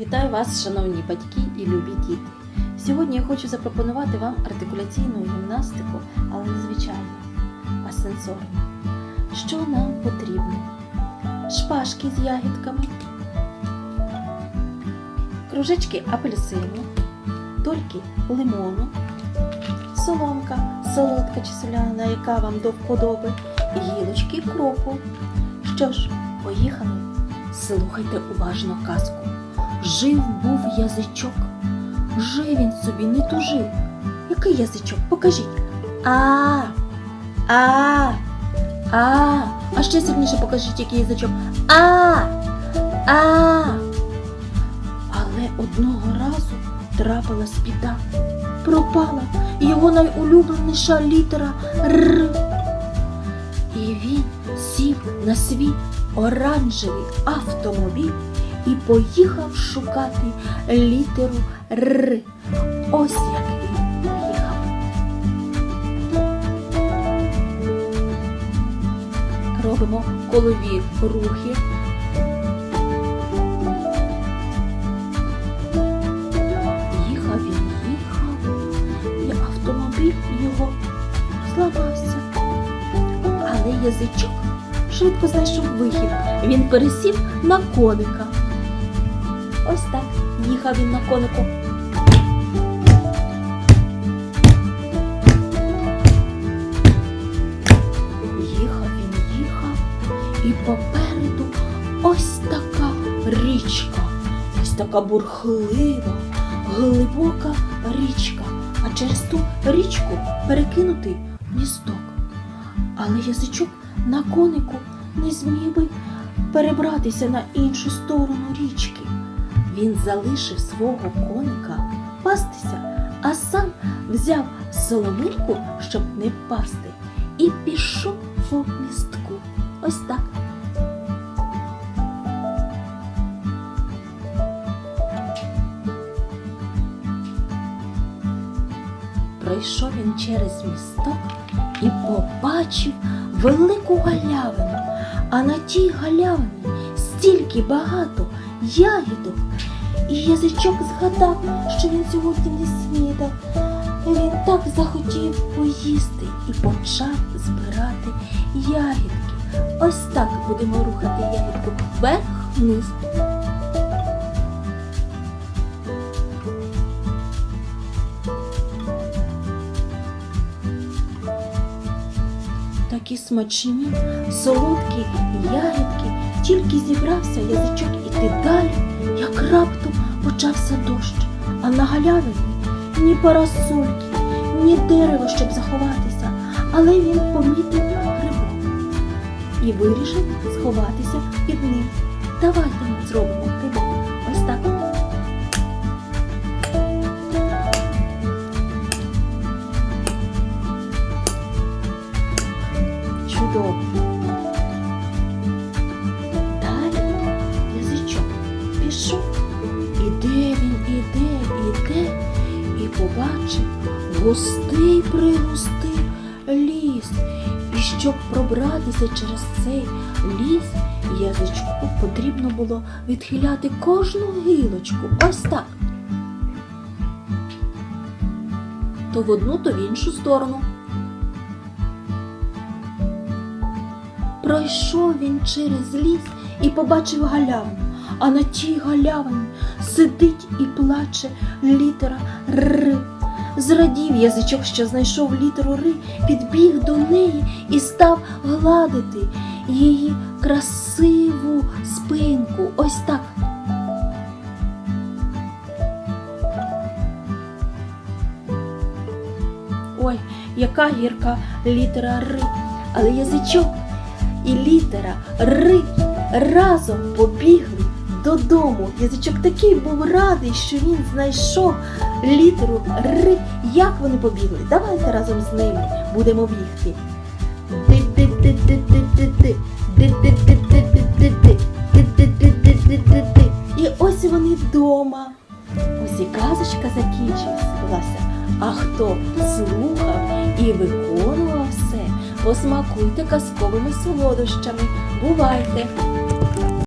Вітаю вас, шановні батьки і любі діти. Сьогодні я хочу запропонувати вам артикуляційну гімнастику, але не звичайну, а сенсорну. Що нам потрібно? Шпажки з ягідками, кружечки апельсину, дольки лимону, соломка, солодка чи соляна, яка вам до вподоби, гілочки кропу. Що ж, поїхали? Слухайте уважно казку. Жив був язичок. Жив він собі, не тужив. Який язичок? Покажіть. А. А. А. А ще сильніше покажіть, який язичок. А. А. Але одного разу трапилась біда. Пропала його найулюбленіша літера Р. І він сів на свій оранжевий автомобіль і поїхав шукати літеру Р. Ось як він поїхав. Робимо колові рухи. Їхав він, їхав, і автомобіль його зламався. Але язичок швидко знайшов вихід. Він пересів на коника. Ось так їхав він на конику. Їхав він, їхав, і попереду ось така річка, ось така бурхлива, глибока річка, а через ту річку перекинутий місток. Але язичок на конику не зміг би перебратися на іншу сторону річки. Він залишив свого коника пастися, а сам взяв соломинку, щоб не впасти, і пішов по містку. Ось так. Пройшов він через місток і побачив велику галявину, а на тій галявині стільки багато ягідок. І язичок згадав, що він сьогодні не снідав. Він так захотів поїсти і почав збирати ягідки. Ось так будемо рухати ягідку вверх-вниз. Такі смачні, солодкі ягідки, тільки зібрався язичок іти далі, як раптом почався дощ, а на галявині ні парасольки, ні дерева, щоб заховатися, але він помітив грибок і вирішив сховатися під ним. Давайте ми зробимо грибок. Ось так. Побачив густий пригустий ліс. І щоб пробратися через цей ліс, язичку потрібно було відхиляти кожну гілочку. Ось так. То в одну, то в іншу сторону. Пройшов він через ліс і побачив галявину, а на тій галявині сидить і плаче літера Р. Зрадів язичок, що знайшов літеру Р, підбіг до неї і став гладити її красиву спинку. Ось так. Ой, яка гірка літера Р. Але язичок і літера Р разом побігли додому. Язичок такий був радий, що він знайшов літеру Р. Як вони побігли? Давайте разом з ними будемо бігти. І ось вони вдома. Ось і казочка закінчилася. А хто слухав і виконував все, посмакуйте казковими солодощами. Бувайте!